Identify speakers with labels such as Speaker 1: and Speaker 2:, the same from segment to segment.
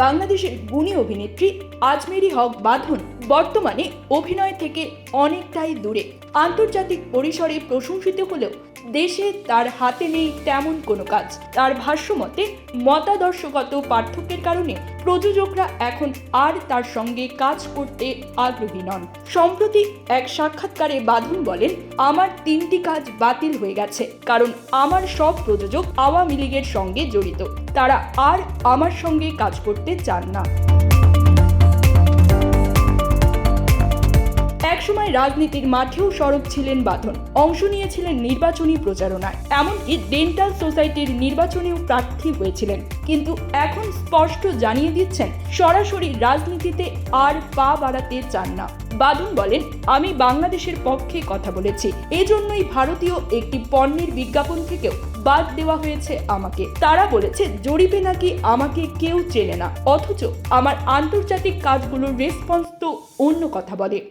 Speaker 1: বাংলাদেশের গুণী অভিনেত্রী আজমেরি হক বাঁধন বর্তমানে অভিনয় থেকে অনেকটাই দূরে। আন্তর্জাতিক পরিসরে প্রশংসিত হলেও দেশে তার হাতে নেই তেমন কোনো কাজ। তার ভাষ্যমতে, মতাদর্শগত পার্থক্যের কারণে প্রযোজকরা এখন আর তার সঙ্গে কাজ করতে আগ্রহী নন। সম্প্রতি এক সাক্ষাৎকারে বাঁধন বলেন, আমার তিনটি কাজ বাতিল হয়ে গেছে, কারণ আমার সব প্রযোজক আওয়ামী লীগের সঙ্গে জড়িত। তারা আর আমার সঙ্গে কাজ করতে চান না। একসময় রাজনীতির মাঠেও সরব ছিলেন বাঁধন। অংশ নিয়েছিলেন নির্বাচনী প্রচারণায়। এমনকি ডেন্টাল সোসাইটির নির্বাচনেও প্রার্থী হয়েছিলেন। কিন্তু এখন স্পষ্ট জানিয়ে দিচ্ছেন, সরাসরি রাজনীতিতে আর পা বাড়াতে চান না। বাদন বলেন, আমি বাংলাদেশের পক্ষে কথা বলেছি। এজন্যই ভারতীয় একটি পণ্যের বিজ্ঞাপন থেকেও বাদ দেওয়া হয়েছে আমাকে। তারা বলেছে, জরিপে নাকি আমাকে কেউ চেনে না। অথচ আমার আন্তর্জাতিক কাজগুলোর রেসপন্স তো অন্য কথা বলে।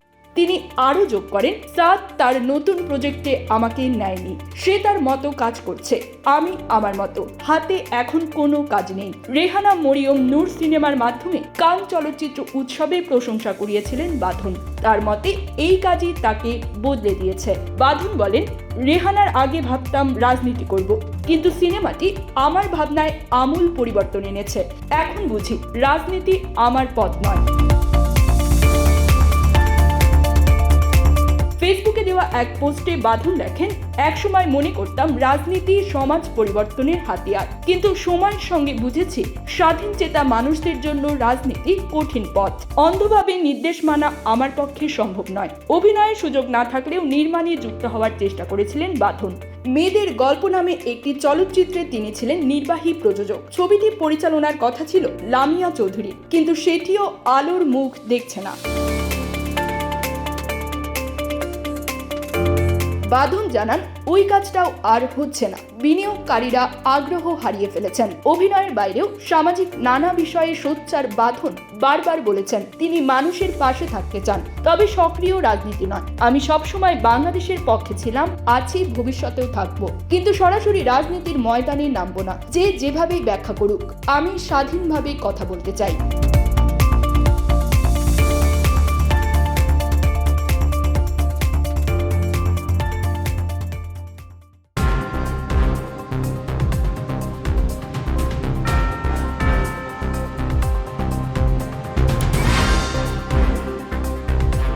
Speaker 1: আরও যোগ করেন সাদ তার নতুন প্রজেক্টে আমাকে নেয়নি। সে তার মতো কাজ করছে, আমি আমার মতো। হাতে এখন কোনো কাজ নেই। রেহানা মরিয়ম নূর সিনেমার মাধ্যমে কান চলচ্চিত্র উৎসবে প্রশংসা কুড়িয়েছিলেন বাঁধন। তার মতে, এই কাজই তাকে বদলে দিয়েছে। বাঁধন বলেন, রেহানার আগে ভাবতাম রাজনীতি করব, কিন্তু সিনেমাটি আমার ভাবনায় আমূল পরিবর্তন এনেছে। এখন বুঝি, রাজনীতি আমার পথ নয়। এক পোস্টে বাঁধন লেখেন একসময় মনে করতাম রাজনীতি, সমাজ পরিবর্তনের হাতিয়ার। কিন্তু সময়ের সঙ্গে বুঝেছি স্বাধীন চেতা মানুষদের জন্য রাজনীতি কঠিন পথ। অন্ধভাবে নির্দেশ মানা আমার পক্ষে সম্ভব নয়। অভিনয়ের সুযোগ না থাকলেও নির্মাণে যুক্ত হওয়ার চেষ্টা করেছিলেন বাঁধন। মেয়েদের গল্প নামে একটি চলচ্চিত্রে তিনি ছিলেন নির্বাহী প্রযোজক। ছবিটি পরিচালনার কথা ছিল লামিয়া চৌধুরী, কিন্তু সেটিও আলোর মুখ দেখছে না। বাঁধন জানান, ওই কাজটাও আর হচ্ছে না। বিনিয়োগকারীরা আগ্রহ হারিয়ে ফেলেছেন। অভিনয়ের বাইরেও সামাজিক নানা বিষয়ে সোচ্চার বাঁধন বারবার বলেছেন তিনি মানুষের পাশে থাকতে চান। তবে সক্রিয় রাজনীতি নয়। আমি সবসময় বাংলাদেশের পক্ষে ছিলাম, আছি, ভবিষ্যতেও থাকব। কিন্তু সরাসরি রাজনীতির ময়দানে নামবো না। যে যেভাবেই ব্যাখ্যা করুক, আমি স্বাধীনভাবে কথা বলতে চাই।